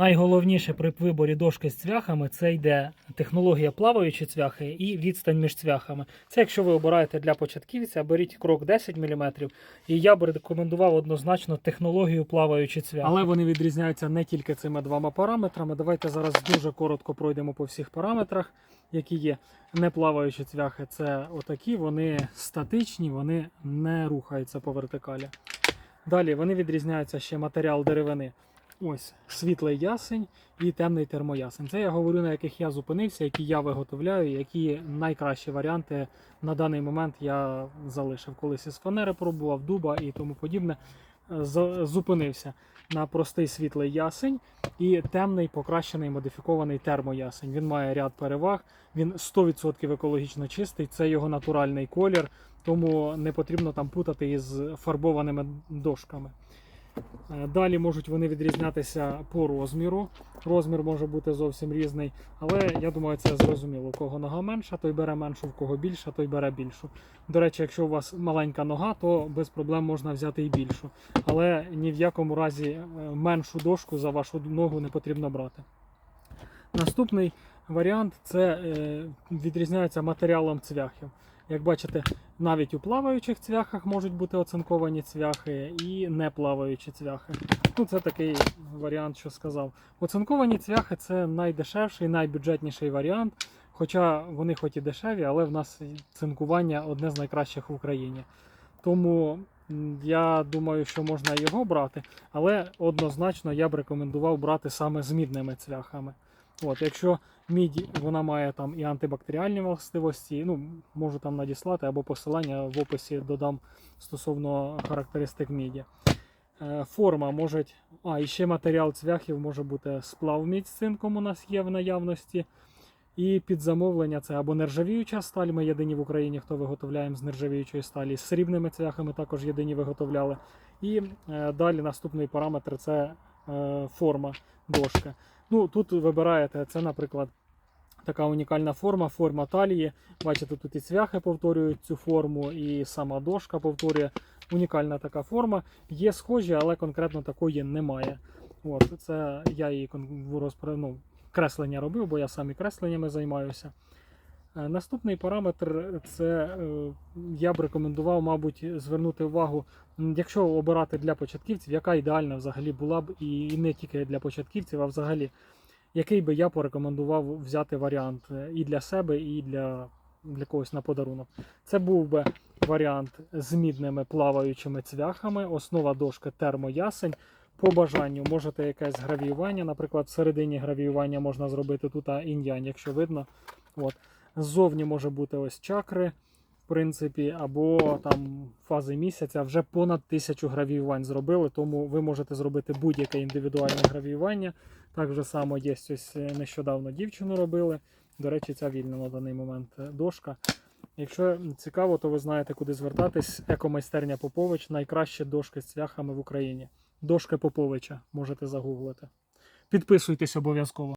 Найголовніше при виборі дошки з цвяхами це йде технологія плаваючі цвяхи і відстань між цвяхами. Це якщо ви обираєте для початківця, беріть крок 10 мм, і я б рекомендував однозначно технологію плаваючі цвяхи. Але вони відрізняються не тільки цими двома параметрами. Давайте зараз дуже коротко пройдемо по всіх параметрах, які є. Не плаваючі цвяхи це отакі, вони статичні, вони не рухаються по вертикалі. Далі вони відрізняються ще матеріал деревини. Ось світлий ясень і темний термоясень. Це я говорю, на яких я зупинився, які я виготовляю, які найкращі варіанти на даний момент я залишив. Колись із фанери пробував, дуба і тому подібне. Зупинився на простий світлий ясень і темний покращений модифікований термоясень. Він має ряд переваг, він 100% екологічно чистий, це його натуральний колір, тому не потрібно там путати із фарбованими дошками. Е, Далі можуть вони відрізнятися по розміру. Розмір може бути зовсім різний, але я думаю, це зрозуміло. У кого нога менша, той бере меншу, в кого більша, той бере більшу. До речі, якщо у вас маленька нога, то без проблем можна взяти і більшу. Але ні в якому разі е, меншу дошку за вашу ногу не потрібно брати. Наступний варіант це е, відрізняється матеріалом цвяхів. Як бачите, навіть у плаваючих цвяхах можуть бути оцинковані цвяхи і не плаваючі цвяхи. Ну, це такий варіант, що сказав. Оцинковані цвяхи це найдешевший, найбюджетніший варіант. Хоча вони хоч і дешеві, але в нас цинкування одне з найкращих в Україні. Тому я думаю, що можна його брати, але однозначно я б рекомендував брати саме з мідними цвяхами. От, якщо мідь вона має там і антибактеріальні властивості, ну можу там надіслати або посилання в описі додам стосовно характеристик міді. Е, Форма може, а і ще матеріал цвяхів може бути сплав мідь з цинком у нас є в наявності. І під замовлення це або нержавіюча сталь. Ми єдині в Україні, хто виготовляємо з нержавіючої сталі. З срібними цвяхами також єдині виготовляли. І е, далі наступний параметр це форма дошки. Ну, тут вибираєте, це, наприклад, така унікальна форма, форма талії. Бачите, тут і цвяхи повторюють цю форму, і сама дошка повторює. Унікальна така форма. Є схожі, але конкретно такої немає. От, це я її ну, креслення робив, бо я сам і кресленнями займаюся. Е, Наступний параметр це е, я б рекомендував, мабуть, звернути увагу, якщо обирати для початківців, яка ідеальна взагалі була б, і не тільки для початківців, а взагалі, який би я порекомендував взяти варіант е, і для себе, і для, для когось на подарунок. Це був би варіант з мідними плаваючими цвяхами, основа дошки термоясень. По бажанню можете якесь гравіювання, наприклад, всередині гравіювання можна зробити тут інь-янь, якщо видно. От. Ззовні може бути ось чакри, в принципі, або там фази місяця. Вже понад тисячу гравіювань зробили, тому ви можете зробити будь-яке індивідуальне гравіювання. Так же само є ось е, нещодавно дівчину робили. До речі, ця вільна на даний момент е, дошка. Якщо цікаво, то ви знаєте, куди звертатись. Екомайстерня Попович найкращі дошки з цвяхами в Україні. Дошки Поповича можете загуглити. Підписуйтесь обов'язково.